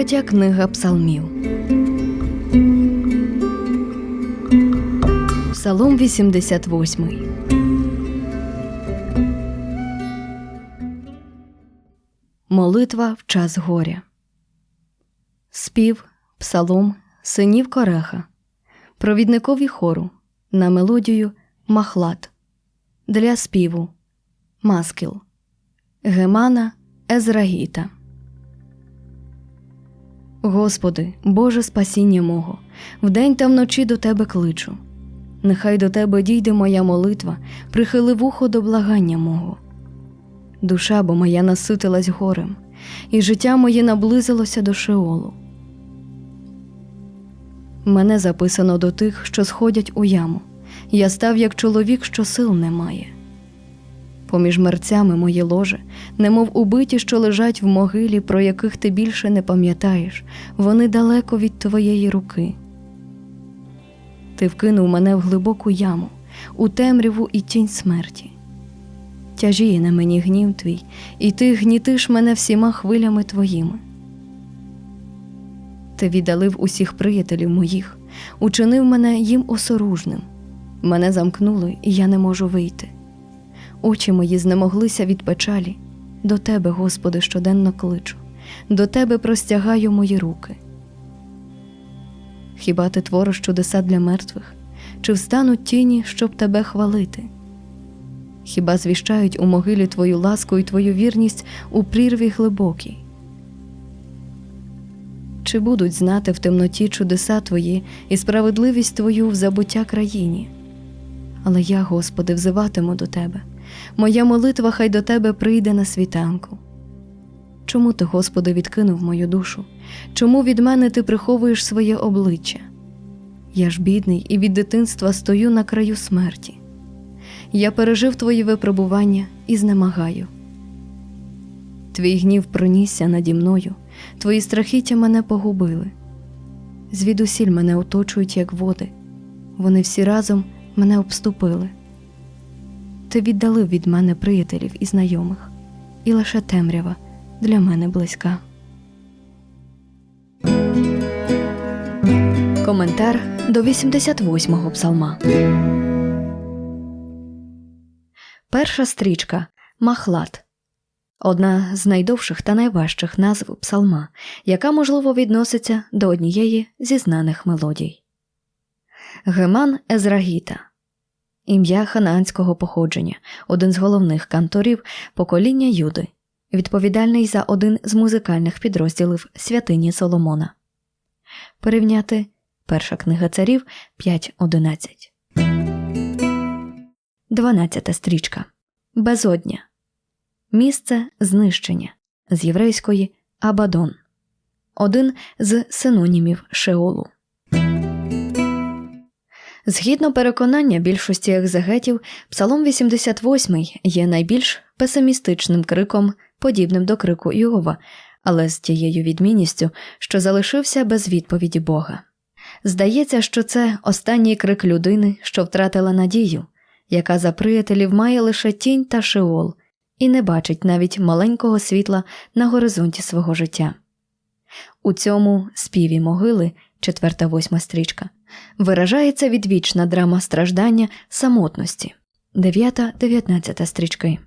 Третя книга Псалмів. Псалом 88. Молитва в час горя. Спів, псалом, синів Кореха. Провідникові хору. На мелодію Махлад. Для співу Маскіл. Гемана Езрагіта. Господи, Боже спасіння мого, вдень та вночі до Тебе кличу. Нехай до Тебе дійде моя молитва, прихили вухо до благання мого. Душа бо моя наситилась горем, і життя моє наблизилося до Шеолу. Мене записано до тих, що сходять у яму. Я став як чоловік, що сил не має. Поміж мерцями моє ложе, немов убиті, що лежать в могилі, про яких ти більше не пам'ятаєш, вони далеко від твоєї руки. Ти вкинув мене в глибоку яму, у темряву і тінь смерті. Тяжіє на мені гнів твій, і ти гнітиш мене всіма хвилями твоїми. Ти віддалив усіх приятелів моїх, учинив мене їм осоружним. Мене замкнули, і я не можу вийти. Очі мої знемоглися від печалі. До Тебе, Господи, щоденно кличу, до Тебе простягаю мої руки. Хіба ти твориш чудеса для мертвих, чи встануть тіні, щоб тебе хвалити? Хіба звіщають у могилі Твою ласку і Твою вірність у прірві глибокій? Чи будуть знати в темноті чудеса Твої і справедливість Твою в забуття країні? Але я, Господи, взиватиму до Тебе. Моя молитва хай до Тебе прийде на світанку. Чому ти, Господи, відкинув мою душу? Чому від мене ти приховуєш своє обличчя? Я ж бідний і від дитинства стою на краю смерті. Я пережив твої випробування і знемагаю. Твій гнів пронісся наді мною, твої страхіття мене погубили. Звідусіль мене оточують, як води, вони всі разом мене обступили. Ти віддалив від мене приятелів і знайомих, і лише темрява для мене близька. Коментар до 88-го псалма. Перша стрічка Махлад. Одна з найдовших та найважчих назв псалма, яка, можливо, відноситься до однієї зі знаних мелодій. Геман Езрагіта ім'я ханаанського походження, один з головних канторів покоління Юди, відповідальний за один з музикальних підрозділів святині Соломона. Порівняти Перша книга царів 5.11. Дванадцята стрічка Безодня. Місце знищення з єврейської Абадон. Один з синонімів Шеолу. Згідно переконання більшості екзегетів, Псалом 88 є найбільш песимістичним криком, подібним до крику Іова, але з тією відмінністю, що залишився без відповіді Бога. Здається, що це останній крик людини, що втратила надію, яка за приятелів має лише тінь та шеол, і не бачить навіть маленького світла на горизонті свого життя. У цьому співі могили, четверта восьма стрічка, виражається відвічна драма страждання самотності, дев'ята дев'ятнадцята стрічки.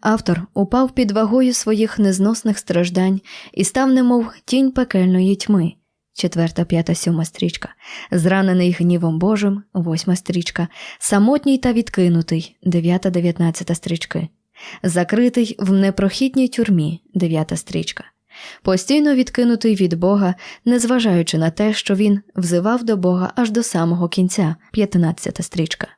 Автор упав під вагою своїх незносних страждань і став, немов тінь пекельної тьми, четверта, п'ята, сьома стрічка, зранений гнівом Божим, восьма стрічка, самотній та відкинутий, дев'ята, дев'ятнадцята стрічки, закритий в непрохідній тюрмі, дев'ята стрічка, постійно відкинутий від Бога, незважаючи на те, що він взивав до Бога аж до самого кінця, п'ятнадцята стрічка.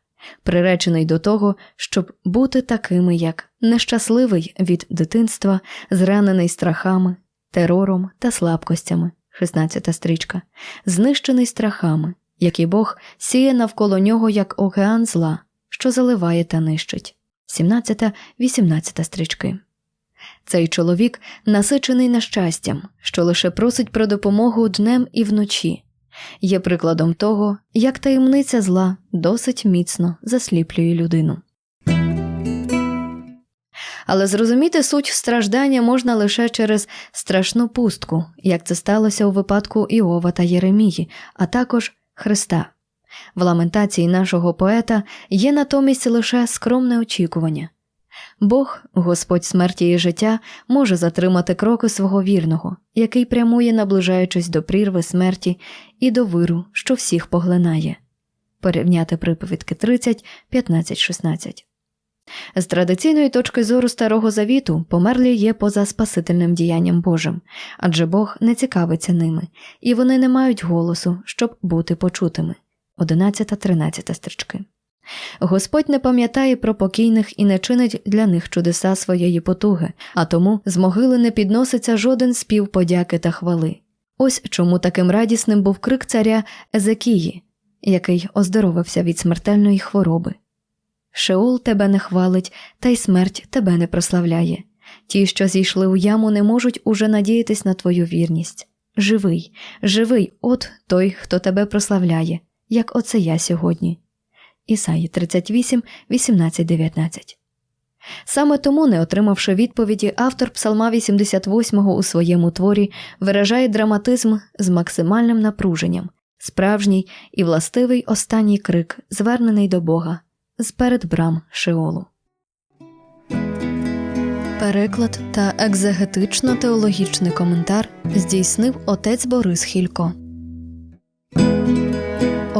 Приречений до того, щоб бути такими, як нещасливий від дитинства, зранений страхами, терором та слабкостями, 16 стрічка, знищений страхами, які Бог сіє навколо нього як океан зла, що заливає та нищить, 17-18 стрічки. Цей чоловік насичений нещастям, що лише просить про допомогу днем і вночі, є прикладом того, як таємниця зла досить міцно засліплює людину. Але зрозуміти суть страждання можна лише через страшну пустку, як це сталося у випадку Іова та Єремії, а також Христа. В ламентації нашого поета є натомість лише скромне очікування. Бог, Господь смерті і життя, може затримати кроки свого вірного, який прямує, наближаючись до прірви смерті і до виру, що всіх поглинає. Порівняти приповідки 30, 15, 16. З традиційної точки зору Старого Завіту померлі є поза спасительним діянням Божим, адже Бог не цікавиться ними, і вони не мають голосу, щоб бути почутими. 11-13 стрічки. Господь не пам'ятає про покійних і не чинить для них чудеса своєї потуги, а тому з могили не підноситься жоден спів подяки та хвали. Ось чому таким радісним був крик царя Езекії, який оздоровився від смертельної хвороби. Шеол тебе не хвалить, та й смерть тебе не прославляє. Ті, що зійшли у яму, не можуть уже надіятись на твою вірність. Живий, живий, от той, хто тебе прославляє, як оце я сьогодні. Ісаї 38, 18, 19. Саме тому, не отримавши відповіді, автор Псалма 88 у своєму творі виражає драматизм з максимальним напруженням, справжній і властивий останній крик, звернений до Бога з перед брам Шеолу. Переклад та екзегетично-теологічний коментар здійснив отець Борис Хілько